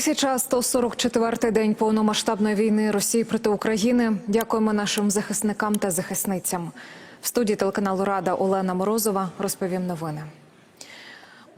1144-й день повномасштабної війни Росії проти України. Дякуємо нашим захисникам та захисницям. В студії телеканалу Рада Олена Морозова розповім новини.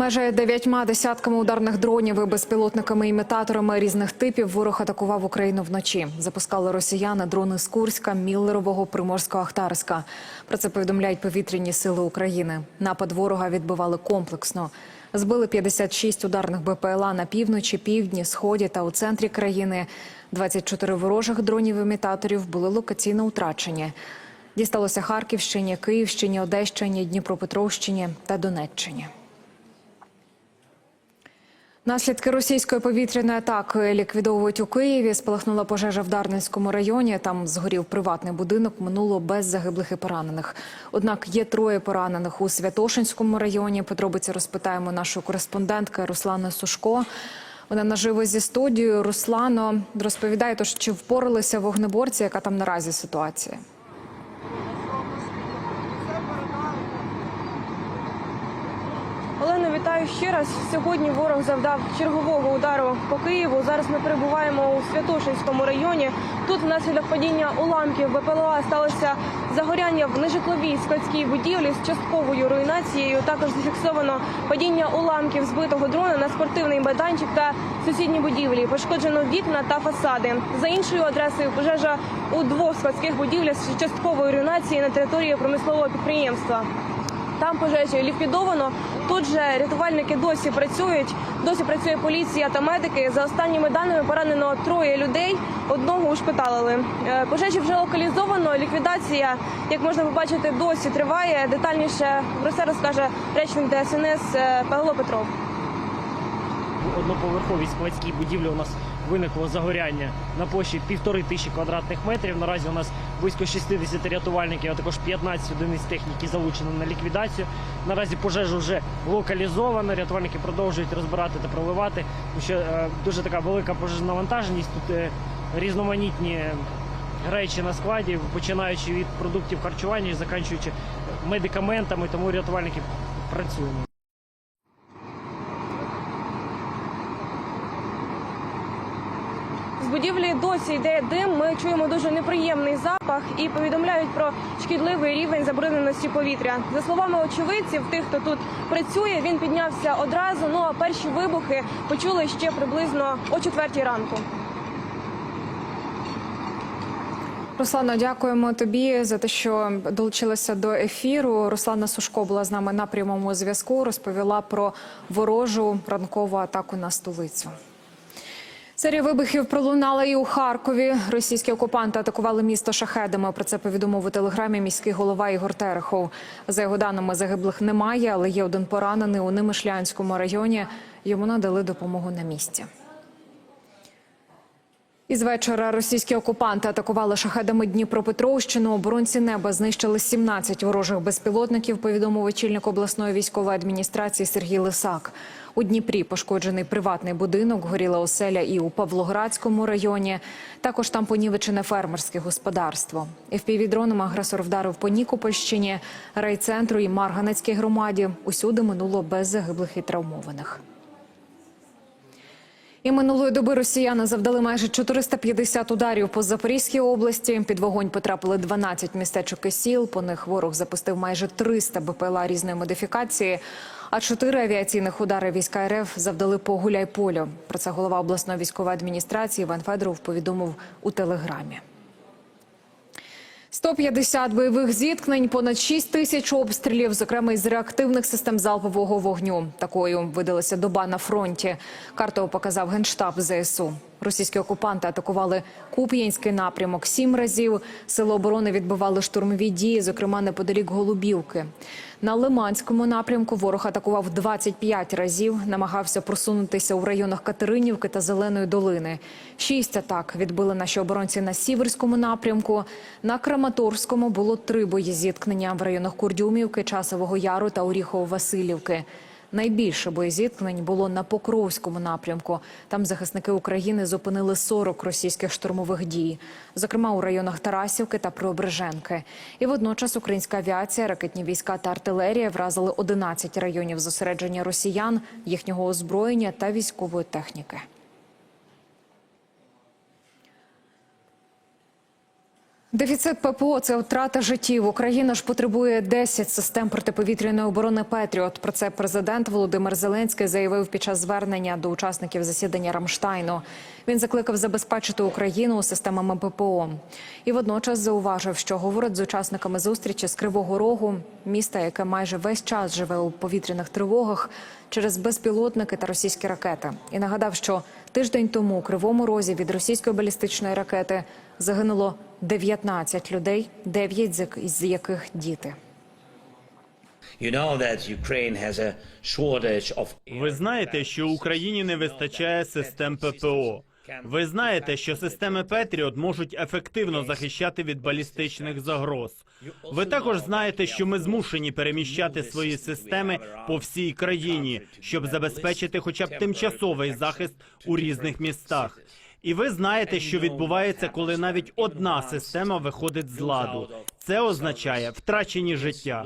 Майже дев'ятьма десятками ударних дронів і безпілотниками імітаторами різних типів ворог атакував Україну вночі. Запускали росіяни дрони з Курська, Міллерового, Приморського, Ахтарська. Про це повідомляють повітряні сили України. Напад ворога відбивали комплексно. Збили 56 ударних БПЛА на півночі, півдні, сході та у центрі країни. 24 ворожих дронів-імітаторів були локаційно утрачені. Дісталося Харківщині, Київщині, Одещині, Дніпропетровщині та Донеччині. Наслідки російської повітряної атаки ліквідовують у Києві. Спалахнула пожежа в Дарницькому районі. Там згорів приватний будинок. Минуло без загиблих і поранених. Однак є троє поранених у Святошинському районі. Подробиці розпитаємо нашої кореспондентки Руслани Сушко. Вона наживо зі студією. Руслано розповідає, тож чи впоралися вогнеборці, яка там наразі ситуація? Вітаю ще раз. Сьогодні ворог завдав чергового удару по Києву. Зараз ми перебуваємо у Святошинському районі. Тут внаслідок падіння уламків БПЛА сталося загоряння в нежитловій складській будівлі з частковою руйнацією. Також зафіксовано падіння уламків збитого дрона на спортивний майданчик та сусідні будівлі. Пошкоджено вікна та фасади. За іншою адресою пожежа у двох складських будівлях з частковою руйнацією на території промислового підприємства. Там пожежі ліквідовано. Тут же рятувальники досі працюють. Досі працює поліція та медики. За останніми даними поранено троє людей. Одного ушпиталили. Е, Пожежі вже локалізовано. Ліквідація, як можна побачити, досі триває. Детальніше про це розкаже речник ДСНС е, Павло Петров. В одноповерховій складській будівлі у нас виникло загоряння на площі півтори тисячі квадратних метрів. Наразі у нас близько 60 рятувальників, а також 15 одиниць техніки залучено на ліквідацію. Наразі пожежа вже локалізована. Рятувальники продовжують розбирати та проливати. Що е, дуже така велика пожежна навантаженість. Тут е, різноманітні речі на складі, починаючи від продуктів харчування і закінчуючи медикаментами. Тому рятувальники працюємо. Будівлі досі йде дим. Ми чуємо дуже неприємний запах і повідомляють про шкідливий рівень забрудненості повітря. За словами очевидців, тих, хто тут працює, він піднявся одразу. Ну а перші вибухи почули ще приблизно о четвертій ранку. Руслано, дякуємо тобі за те, що долучилася до ефіру. Руслана Сушко була з нами на прямому зв'язку. Розповіла про ворожу ранкову атаку на столицю. Серія вибухів пролунала і у Харкові. Російські окупанти атакували місто шахедами. Про це повідомив у телеграмі міський голова Ігор Терехов. За його даними, загиблих немає, але є один поранений у Немишлянському районі. Йому надали допомогу на місці. Із вечора російські окупанти атакували шахедами Дніпропетровщину. Оборонці неба знищили 17 ворожих безпілотників. Повідомив очільник обласної військової адміністрації Сергій Лисак. У Дніпрі пошкоджений приватний будинок, горіла оселя і у Павлоградському районі. Також там понівечене фермерське господарство. ФПВ-дроном агресор вдарив по Нікопольщині, райцентру і Марганецькій громаді. Усюди минуло без загиблих і травмованих. І минулої доби росіяни завдали майже 450 ударів по Запорізькій області. Під вогонь потрапили 12 містечок і сіл. По них ворог запустив майже 300 БПЛА різної модифікації. А чотири авіаційних удари війська РФ завдали по Гуляйполю. Про це голова обласної військової адміністрації Іван Федоров повідомив у телеграмі. 150 бойових зіткнень, понад 6 тисяч обстрілів, зокрема із реактивних систем залпового вогню. Такою видалася доба на фронті. Карту показав генштаб ЗСУ. Російські окупанти атакували Куп'янський напрямок сім разів. Сили оборони відбивали штурмові дії, зокрема неподалік Голубівки. На Лиманському напрямку ворог атакував 25 разів, намагався просунутися у районах Катеринівки та Зеленої долини. Шість атак відбили наші оборонці на Сіверському напрямку. На Краматорському було три бої зіткнення в районах Курдюмівки, Часового Яру та Оріхово-Василівки. Найбільше боєзіткнень було на Покровському напрямку. Там захисники України зупинили 40 російських штурмових дій, зокрема у районах Тарасівки та Преображенки. І водночас українська авіація, ракетні війська та артилерія вразили 11 районів зосередження росіян, їхнього озброєння та військової техніки. Дефіцит ППО – це втрата життів. Україна ж потребує 10 систем протиповітряної оборони «Петріот». Про це президент Володимир Зеленський заявив під час звернення до учасників засідання Рамштайну. Він закликав забезпечити Україну системами ППО. І водночас зауважив, що говорить з учасниками зустрічі з Кривого Рогу, міста, яке майже весь час живе у повітряних тривогах через безпілотники та російські ракети. І нагадав, що тиждень тому у Кривому Розі від російської балістичної ракети загинуло 19 людей, 9 з яких діти. Ви знаєте, що Україні не вистачає систем ППО. Ви знаєте, що системи Петріот можуть ефективно захищати від балістичних загроз. Ви також знаєте, що ми змушені переміщати свої системи по всій країні, щоб забезпечити хоча б тимчасовий захист у різних містах. І ви знаєте, що відбувається, коли навіть одна система виходить з ладу. Це означає втрачені життя.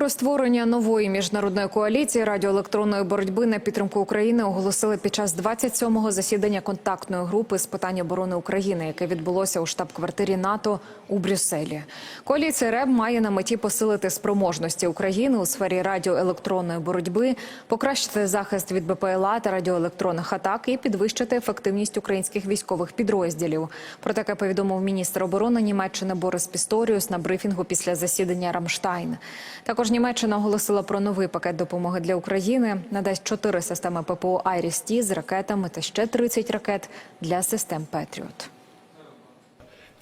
Про створення нової міжнародної коаліції радіоелектронної боротьби на підтримку України оголосили під час 27-го засідання контактної групи з питань оборони України, яке відбулося у штаб-квартирі НАТО у Брюсселі. Коаліція РЕБ має на меті посилити спроможності України у сфері радіоелектронної боротьби, покращити захист від БПЛА та радіоелектронних атак і підвищити ефективність українських військових підрозділів. Про таке повідомив міністр оборони Німеччини Борис Пісторіус на брифінгу після засідання Рамштайн. Також Німеччина оголосила про новий пакет допомоги для України. Надасть чотири системи ППО «Айріс-Ті» з ракетами та ще 30 ракет для систем «Петріот».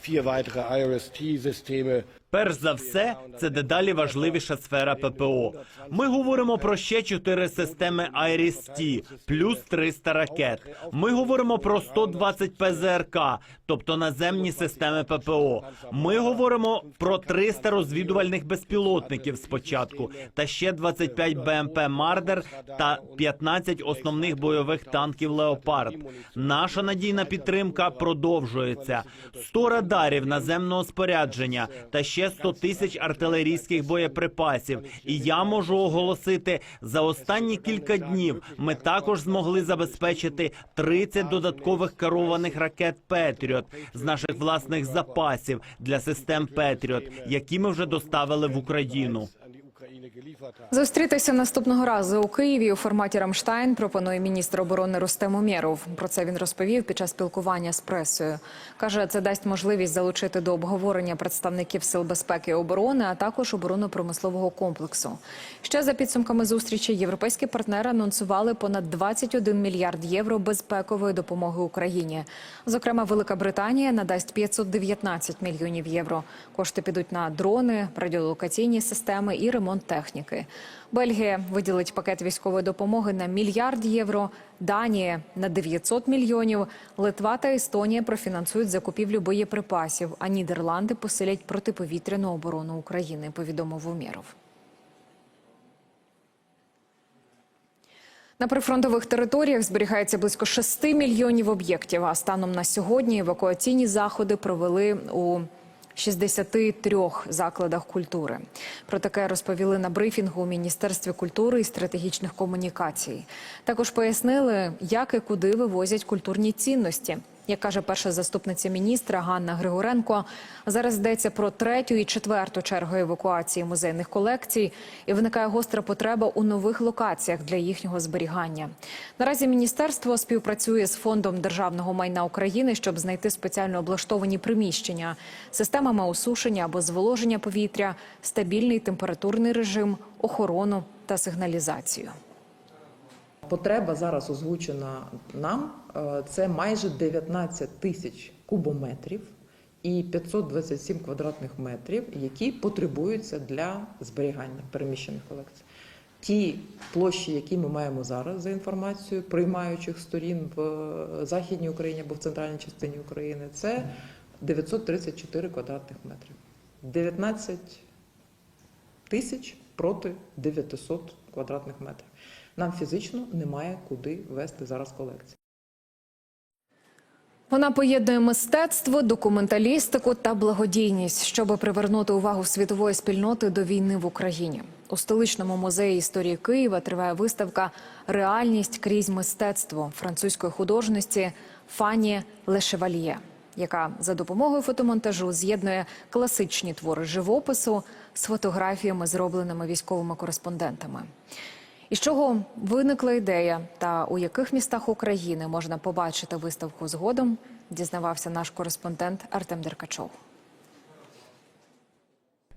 vier weitere IRIS-T-Systeme Перш за все, це дедалі важливіша сфера ППО. Ми говоримо про ще чотири системи IRIS-T, плюс 300 ракет. Ми говоримо про 120 ПЗРК, тобто наземні системи ППО. Ми говоримо про 300 розвідувальних безпілотників спочатку, та ще 25 БМП Мардер та 15 основних бойових танків Леопард. Наша надійна підтримка продовжується. 100 радарів наземного спорядження та ще 100 тисяч артилерійських боєприпасів. І я можу оголосити, за останні кілька днів ми також змогли забезпечити 30 додаткових керованих ракет Петріот з наших власних запасів для систем Петріот, які ми вже доставили в Україну. Зустрітися наступного разу у Києві у форматі Рамштайн пропонує міністр оборони Рустем Умєров. Про це він розповів під час спілкування з пресою. Каже, це дасть можливість залучити до обговорення представників сил безпеки і оборони, а також оборонно-промислового комплексу. Ще за підсумками зустрічі європейські партнери анонсували понад 21 мільярд євро безпекової допомоги Україні. Зокрема, Велика Британія надасть 519 мільйонів євро. Кошти підуть на дрони, радіолокаційні системи і ремонт техніки. Бельгія виділить пакет військової допомоги на мільярд євро. Данія на 900 мільйонів. Литва та Естонія профінансують закупівлю боєприпасів. А Нідерланди посилять протиповітряну оборону України. Повідомив Умєров. На прифронтових територіях зберігається близько 6 мільйонів об'єктів. А станом на сьогодні евакуаційні заходи провели у 63 закладах культури. Про таке розповіли на брифінгу у Міністерстві культури і стратегічних комунікацій. Також пояснили, як і куди вивозять культурні цінності. Як каже перша заступниця міністра Ганна Григоренко, зараз йдеться про третю і четверту чергу евакуації музейних колекцій, і виникає гостра потреба у нових локаціях для їхнього зберігання. Наразі міністерство співпрацює з фондом державного майна України, щоб знайти спеціально облаштовані приміщення, системами осушення або зволоження повітря, стабільний температурний режим, охорону та сигналізацію. Потреба зараз озвучена нам е, це майже 19 тисяч кубометрів і 527 квадратних метрів, які потребуються для зберігання переміщених колекцій. Ті площі, які ми маємо зараз за інформацією приймаючих сторін в е, західній Україні або в центральній частині України, це 934 квадратних метрів. 19 тисяч проти 900 квадратних метрів. Нам фізично немає куди вести зараз колекції. Вона поєднує мистецтво, документалістику та благодійність, щоб привернути увагу світової спільноти до війни в Україні. У столичному музеї історії Києва триває виставка Реальність крізь мистецтво французької художниці Фані Лешевальє. яка за допомогою фотомонтажу з'єднує класичні твори живопису з фотографіями, зробленими військовими кореспондентами. Із чого виникла ідея та у яких містах України можна побачити виставку згодом, дізнавався наш кореспондент Артем Деркачов.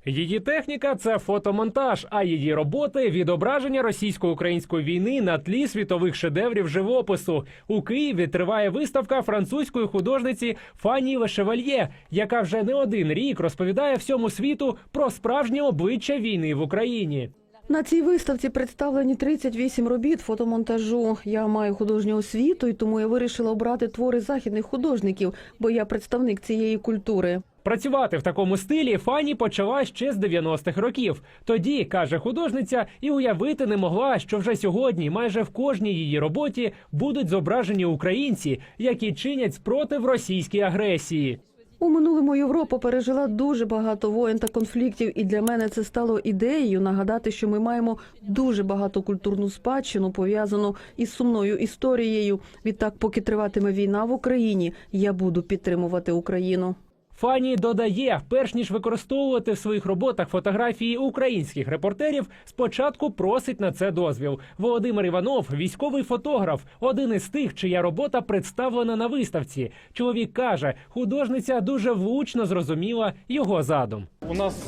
Її техніка це фотомонтаж, а її роботи відображення російсько-української війни на тлі світових шедеврів живопису. У Києві триває виставка французької художниці Фані Лешевальє, яка вже не один рік розповідає всьому світу про справжнє обличчя війни в Україні. На цій виставці представлені 38 робіт фотомонтажу. Я маю художню освіту, і тому я вирішила обрати твори західних художників, бо я представник цієї культури. Працювати в такому стилі Фані почала ще з 90-х років. Тоді, каже художниця, і уявити не могла, що вже сьогодні майже в кожній її роботі будуть зображені українці, які чинять спротив російській агресії. У минулому Європа пережила дуже багато воєн та конфліктів, і для мене це стало ідеєю нагадати, що ми маємо дуже багато культурну спадщину пов'язану із сумною історією. Відтак, поки триватиме війна в Україні, я буду підтримувати Україну. Фані додає, перш ніж використовувати в своїх роботах фотографії українських репортерів, спочатку просить на це дозвіл. Володимир Іванов, військовий фотограф, один із тих, чия робота представлена на виставці. Чоловік каже, художниця дуже влучно зрозуміла його задум. У нас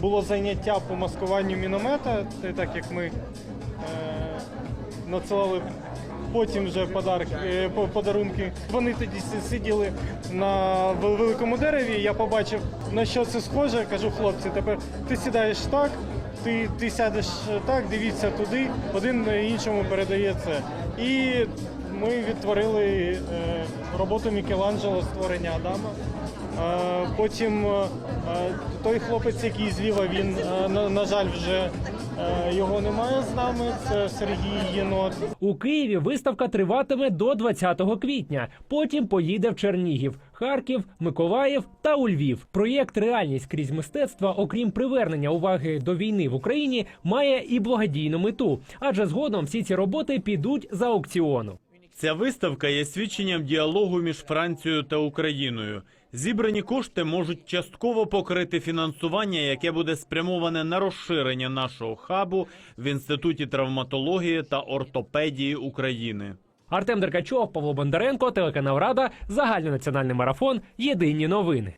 було заняття по маскуванню міномета, так як ми е, надсилали потім вже подарки, е, по- подарунки. Вони тоді сиділи на великому дереві. Я побачив, на що це схоже. Кажу, хлопці, тепер ти сідаєш так, ти, ти сядеш так, дивіться туди, один іншому передає це. І ми відтворили е, роботу Мікеланджело створення Адама. Е, Потім той хлопець, який зліва, він, на, жаль, вже його немає з нами. Це Сергій Єнот. У Києві виставка триватиме до 20 квітня. Потім поїде в Чернігів, Харків, Миколаїв та у Львів. Проєкт Реальність крізь мистецтва, окрім привернення уваги до війни в Україні, має і благодійну мету, адже згодом всі ці роботи підуть за аукціону. Ця виставка є свідченням діалогу між Францією та Україною. Зібрані кошти можуть частково покрити фінансування, яке буде спрямоване на розширення нашого хабу в інституті травматології та ортопедії України. Артем Деркачов, Павло Бондаренко, телеканал Рада, загальнонаціональний марафон. Єдині новини.